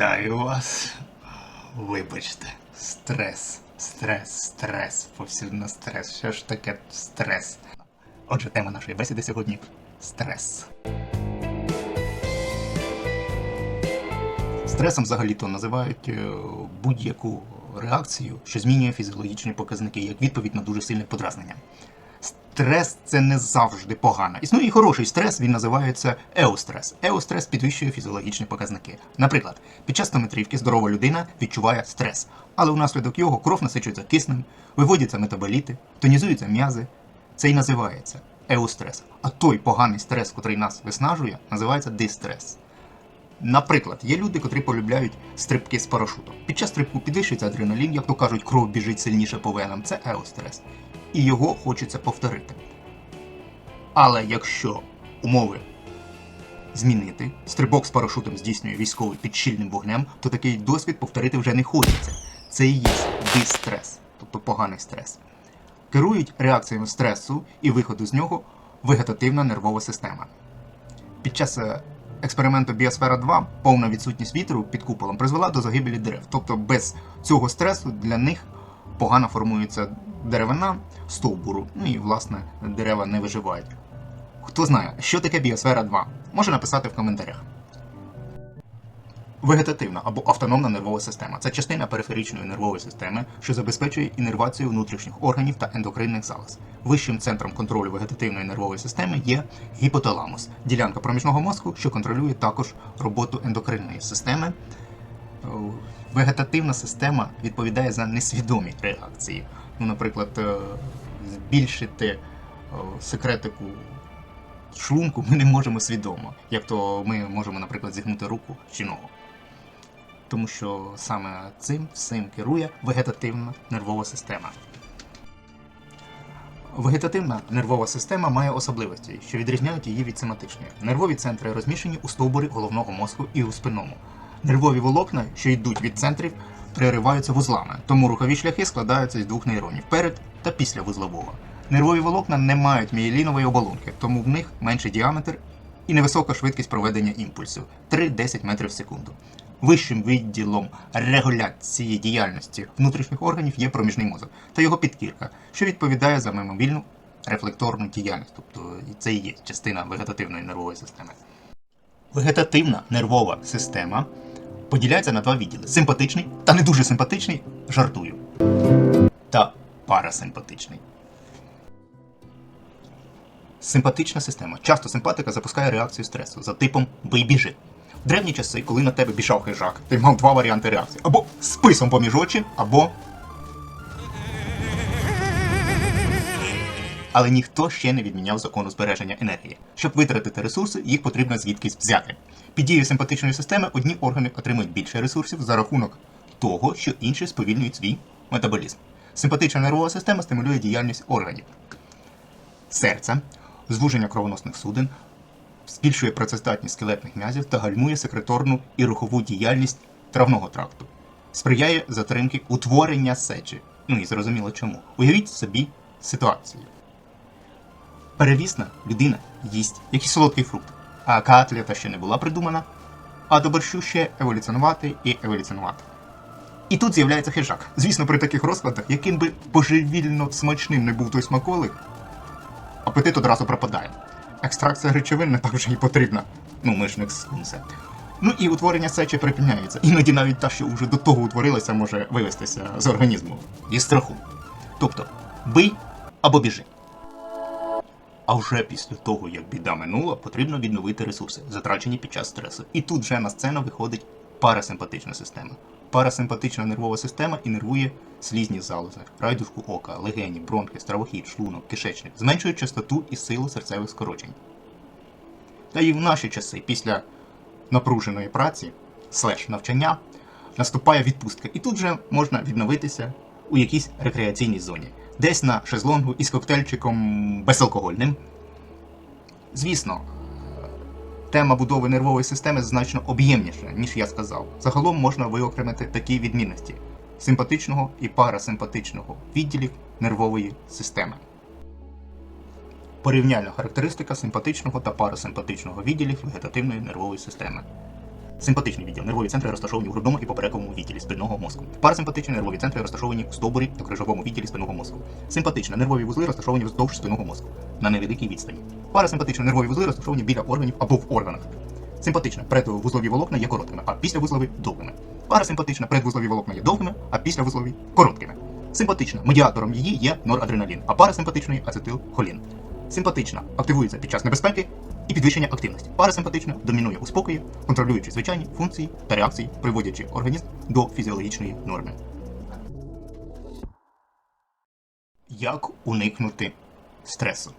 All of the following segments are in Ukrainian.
Вітаю вас. Вибачте, стрес, стрес, стрес, повсюдно стрес. Що ж таке стрес? Отже, тема нашої бесіди сьогодні стрес. Стресом взагалі-то називають е, будь-яку реакцію, що змінює фізіологічні показники, як відповідь на дуже сильне подразнення. Стрес це не завжди погано. Існує і хороший стрес, він називається еострес. Еострес підвищує фізіологічні показники. Наприклад, під час стометрівки здорова людина відчуває стрес, але внаслідок його кров насичується киснем, виводяться метаболіти, тонізуються м'язи. Це і називається еострес. А той поганий стрес, котрий нас виснажує, називається дистрес. Наприклад, є люди, котрі полюбляють стрибки з парашутом. Під час стрибку підвищується адреналін, як то кажуть, кров біжить сильніше по венам. Це еострес. І його хочеться повторити. Але якщо умови змінити, стрибок з парашутом здійснює військовий під щільним вогнем, то такий досвід повторити вже не хочеться. Це і є дистрес, тобто поганий стрес. Керують реакціями стресу і виходу з нього вегетативна нервова система. Під час е, експерименту Біосфера 2 повна відсутність вітру під куполом призвела до загибелі дерев. Тобто без цього стресу для них погано формується деревина стовбуру, ну і власне дерева не виживають. Хто знає, що таке Біосфера 2, може написати в коментарях. Вегетативна або автономна нервова система це частина периферичної нервової системи, що забезпечує інервацію внутрішніх органів та ендокринних залоз. Вищим центром контролю вегетативної нервової системи є гіпоталамус, ділянка проміжного мозку, що контролює також роботу ендокринної системи. Е, Вегетативна система відповідає за несвідомі реакції. Ну, наприклад, е, збільшити е, секретику шлунку ми не можемо свідомо, як то ми можемо, наприклад, зігнути руку чи ногу. Тому що саме цим всім керує вегетативна нервова система. Вегетативна нервова система має особливості, що відрізняють її від соматичної. Нервові центри розміщені у стовбурі головного мозку і у спинному. Нервові волокна, що йдуть від центрів, перериваються вузлами, тому рухові шляхи складаються з двох нейронів перед та після вузлового. Нервові волокна не мають мієлінової оболонки, тому в них менший діаметр і невисока швидкість проведення імпульсу 3-10 метрів в секунду. Вищим відділом регуляції діяльності внутрішніх органів є проміжний мозок та його підкірка, що відповідає за мимовільну рефлекторну діяльність, тобто це і є частина вегетативної нервової системи. Вегетативна нервова система поділяється на два відділи: симпатичний та не дуже симпатичний, жартую, та парасимпатичний. Симпатична система. Часто симпатика запускає реакцію стресу за типом бий біжи. В древні часи, коли на тебе біжав хижак, ти мав два варіанти реакції: або списом поміж очі, або. Але ніхто ще не відміняв закону збереження енергії. Щоб витратити ресурси, їх потрібно звідкись взяти. Під дією симпатичної системи одні органи отримують більше ресурсів за рахунок того, що інші сповільнюють свій метаболізм. Симпатична нервова система стимулює діяльність органів. Серце, звуження кровоносних судин, збільшує працездатність скелетних м'язів та гальмує секреторну і рухову діяльність травного тракту. Сприяє затримки утворення сечі. Ну і зрозуміло чому. Уявіть собі ситуацію. Перевісна людина їсть якийсь солодкий фрукт, а котлета ще не була придумана, а до борщу ще еволюціонувати і еволюціонувати. І тут з'являється хижак. Звісно, при таких розкладах, яким би божевільно смачним не був той смаколик, апетит одразу пропадає. Екстракція речовин не так вже і потрібна. Ну, ми ж не скунсе. Ну і утворення сечі припиняється. Іноді навіть та, що вже до того утворилася, може вивестися з організму із страху. Тобто, бий або біжи. А вже після того, як біда минула, потрібно відновити ресурси, затрачені під час стресу. І тут вже на сцену виходить парасимпатична система. Парасимпатична нервова система інервує слізні залози, райдушку ока, легені, бронхи, стравохід, шлунок, кишечник, зменшує частоту і силу серцевих скорочень. Та і в наші часи, після напруженої праці, слеш навчання, наступає відпустка. І тут же можна відновитися у якійсь рекреаційній зоні. Десь на шезлонгу із коктейльчиком безалкогольним. Звісно, тема будови нервової системи значно об'ємніша, ніж я сказав. Загалом можна виокремити такі відмінності симпатичного і парасимпатичного відділів нервової системи. Порівняльна характеристика симпатичного та парасимпатичного відділів вегетативної нервової системи. Симпатичний відділ нервові центри розташовані у грудному і поперековому відділі спинного мозку. Парасимпатичні нервові центри розташовані у стовбурі та крижовому відділі спинного мозку. Симпатичні нервові вузли розташовані вздовж спинного мозку на невеликій відстані. Парасимпатичні нервові вузли розташовані біля органів або в органах. Симпатичне предвузлові волокна є короткими, а післявузлові довгими. Парасимпатичне предвузлові волокна є довгими, а післявузлові короткими. Симпатична медіатором її є норадреналін, а парасимпатичної ацетилхолін. Симпатична активується під час небезпеки і підвищення активності. Парасимпатична домінує у спокої, контролюючи звичайні функції та реакції, приводячи організм до фізіологічної норми. Як уникнути стресу?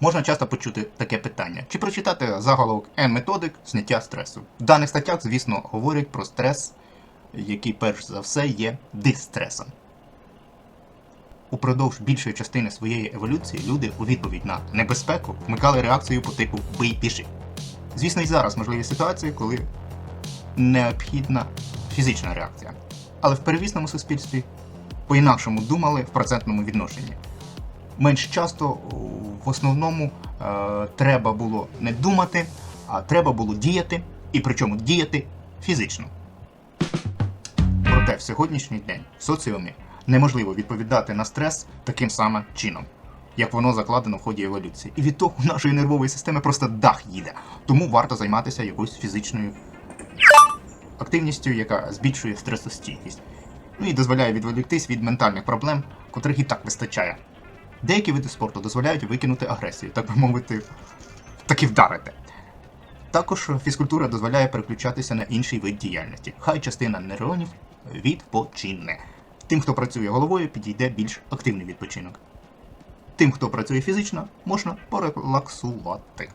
Можна часто почути таке питання: чи прочитати заголовок N методик зняття стресу? В даних статтях, звісно, говорять про стрес, який перш за все є дистресом. Упродовж більшої частини своєї еволюції люди у відповідь на небезпеку вмикали реакцію по типу бий піши. Звісно, і зараз можливі ситуації, коли необхідна фізична реакція. Але в перевісному суспільстві по-інакшому думали в процентному відношенні. Менш часто в основному е, треба було не думати, а треба було діяти, і причому діяти фізично. Проте в сьогоднішній день в соціумі неможливо відповідати на стрес таким самим чином, як воно закладено в ході еволюції. І від того нашої нервової системи просто дах їде. Тому варто займатися якоюсь фізичною активністю, яка збільшує стресостійкість. Ну і дозволяє відволіктись від ментальних проблем, котрих і так вистачає. Деякі види спорту дозволяють викинути агресію, так би мовити, таки вдарити. Також фізкультура дозволяє переключатися на інший вид діяльності. Хай частина нейронів відпочине. Тим, хто працює головою, підійде більш активний відпочинок. Тим, хто працює фізично, можна порелаксувати.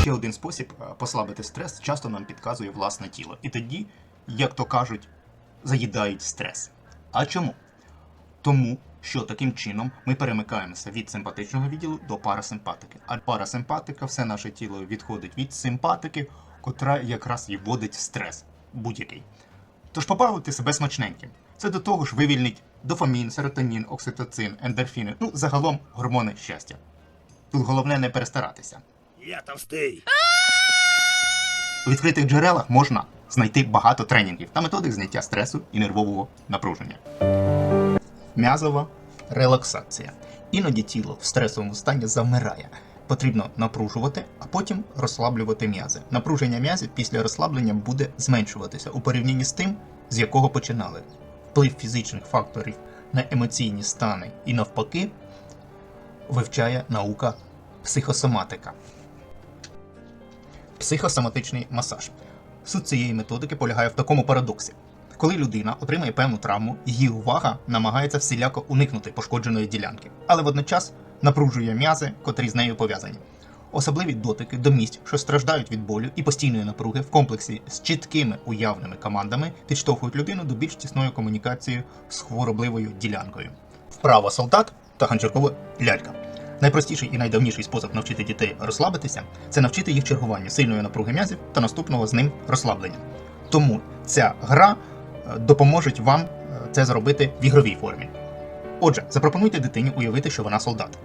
Ще один спосіб е, послабити стрес часто нам підказує власне тіло. І тоді, як то кажуть, заїдають стрес. А чому? Тому що таким чином ми перемикаємося від симпатичного відділу до парасимпатики. А парасимпатика, все наше тіло відходить від симпатики, котра якраз і вводить стрес будь-який. Тож побавити себе смачненьким. Це до того ж вивільнить дофамін, серотонін, окситоцин, ендорфіни, ну загалом гормони щастя. Тут головне не перестаратися. Я товстий. У відкритих джерелах можна знайти багато тренінгів та методик зняття стресу і нервового напруження. М'язова релаксація. Іноді тіло в стресовому стані завмирає. Потрібно напружувати, а потім розслаблювати м'язи. Напруження м'язів після розслаблення буде зменшуватися у порівнянні з тим, з якого починали. Вплив фізичних факторів на емоційні стани і навпаки вивчає наука психосоматика. Психосоматичний масаж. Суть цієї методики полягає в такому парадоксі. Коли людина отримає певну травму, її увага намагається всіляко уникнути пошкодженої ділянки, але водночас напружує м'язи, котрі з нею пов'язані. Особливі дотики до місць, що страждають від болю і постійної напруги в комплексі з чіткими уявними командами підштовхують людину до більш тісної комунікації з хворобливою ділянкою. Вправа солдат та ганчіркова лялька. Найпростіший і найдавніший спосіб навчити дітей розслабитися це навчити їх чергуванню сильної напруги м'язів та наступного з ним розслаблення. Тому ця гра е, допоможе вам е, це зробити в ігровій формі. Отже, запропонуйте дитині уявити, що вона солдат.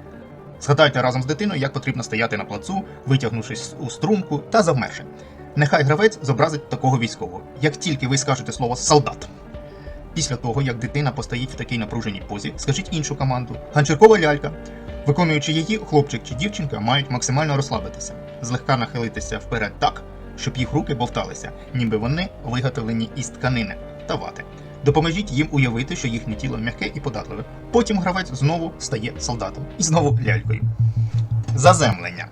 Згадайте разом з дитиною, як потрібно стояти на плацу, витягнувшись у струнку та завмерши. Нехай гравець зобразить такого військового, як тільки ви скажете слово солдат. Після того, як дитина постоїть в такій напруженій позі, скажіть іншу команду ганчіркова лялька. Виконуючи її, хлопчик чи дівчинка мають максимально розслабитися, злегка нахилитися вперед так, щоб їх руки бовталися, ніби вони виготовлені із тканини та вати. Допоможіть їм уявити, що їхнє тіло м'яке і податливе. Потім гравець знову стає солдатом і знову лялькою. Заземлення.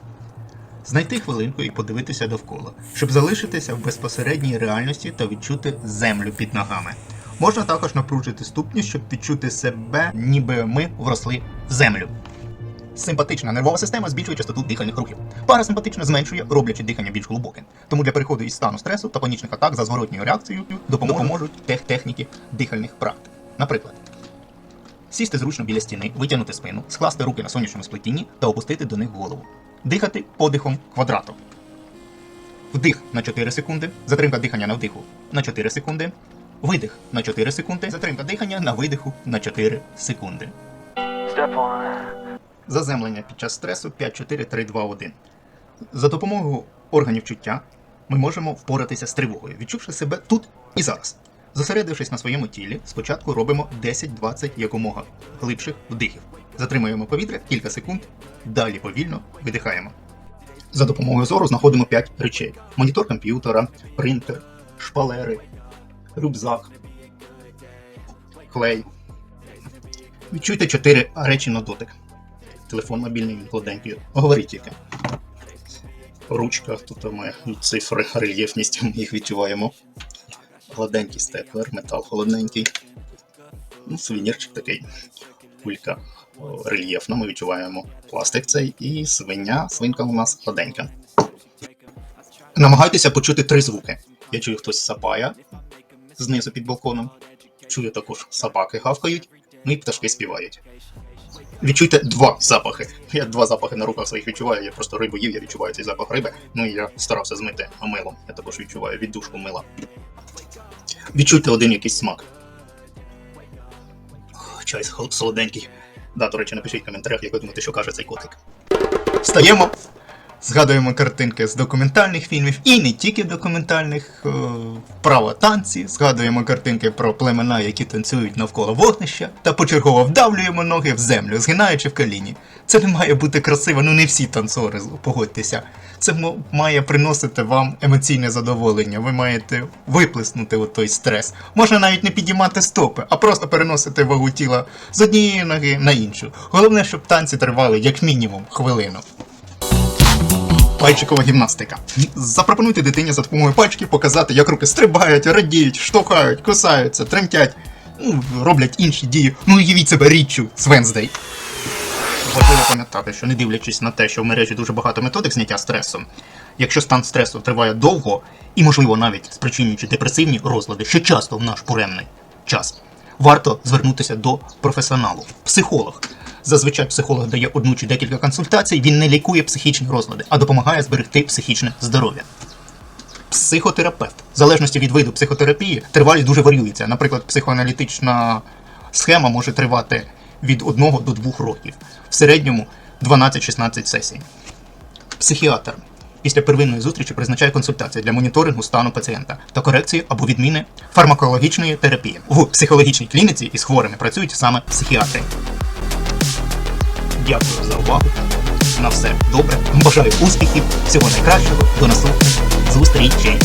Знайти хвилинку і подивитися довкола, щоб залишитися в безпосередній реальності та відчути землю під ногами. Можна також напружити ступні, щоб відчути себе, ніби ми вросли в землю. Симпатична нервова система збільшує частоту дихальних рухів. Парасимпатична зменшує, роблячи дихання більш глибоким. Тому для переходу із стану стресу та панічних атак за зворотньою реакцією допоможуть, допоможуть тех техніки дихальних практик. Наприклад, сісти зручно біля стіни, витягнути спину, скласти руки на сонячному сплетінні та опустити до них голову. Дихати подихом квадрату. Вдих на 4 секунди, затримка дихання на вдиху на 4 секунди, видих на 4 секунди, затримка дихання на видиху на 4 секунди. Step one. Заземлення під час стресу 5, 4, 3, 2, 1. За допомогою органів чуття ми можемо впоратися з тривогою, відчувши себе тут і зараз. Зосередившись на своєму тілі, спочатку робимо 10-20 якомога глибших вдихів. Затримуємо повітря кілька секунд, далі повільно видихаємо. За допомогою зору знаходимо 5 речей: монітор комп'ютера, принтер, шпалери, рюкзак, клей. Відчуйте 4 речі на дотик. Телефон мобільний, гладенький. Говоріть тільки. Ручка, тут має цифри, рельєфність, ми їх відчуваємо. Гладенький степлер, метал холодненький. Ну, сувенірчик такий. Кулька рельєфна, ми відчуваємо пластик цей і свиня, свинка у нас гладенька. Намагайтеся почути три звуки. Я чую, хтось сапає знизу під балконом. Чую також собаки гавкають, ну і пташки співають. Відчуйте два запахи. Я два запахи на руках своїх відчуваю. Я просто рибу їв, я відчуваю цей запах риби. Ну і я старався змити милом. Я також відчуваю віддушку мила. Відчуйте один якийсь смак. Чай солоденький. Да, до речі, напишіть в коментарях, як ви думаєте, що каже цей котик. Встаємо, згадуємо картинки з документальних фільмів і не тільки документальних, е, вправо танці, згадуємо картинки про племена, які танцюють навколо вогнища, та почергово вдавлюємо ноги в землю, згинаючи в коліні. Це не має бути красиво, ну не всі танцори, погодьтеся. Це має приносити вам емоційне задоволення. Ви маєте виплеснути от той стрес. Можна навіть не підіймати стопи, а просто переносити вагу тіла з однієї ноги на іншу. Головне, щоб танці тривали як мінімум хвилину. Пальчикова гімнастика. Запропонуйте дитині за допомогою пальчиків показати, як руки стрибають, радіють, штовхають, кусаються, тремтять, ну, роблять інші дії. Ну уявіть себе річчю з Венздей. Важливо пам'ятати, що не дивлячись на те, що в мережі дуже багато методик зняття стресу, якщо стан стресу триває довго і, можливо, навіть спричинюючи депресивні розлади, що часто в наш буремний час, варто звернутися до професіоналу, психолог. Зазвичай психолог дає одну чи декілька консультацій, він не лікує психічні розлади, а допомагає зберегти психічне здоров'я. Психотерапевт. В залежності від виду психотерапії тривалість дуже варіюється. Наприклад, психоаналітична схема може тривати від 1 до 2 років, в середньому 12-16 сесій. Психіатр після первинної зустрічі призначає консультації для моніторингу стану пацієнта та корекції або відміни фармакологічної терапії. В психологічній клініці із хворими працюють саме психіатри. Дякую за увагу. На все добре. Бажаю успіхів, всього найкращого. До наступних зустрічей.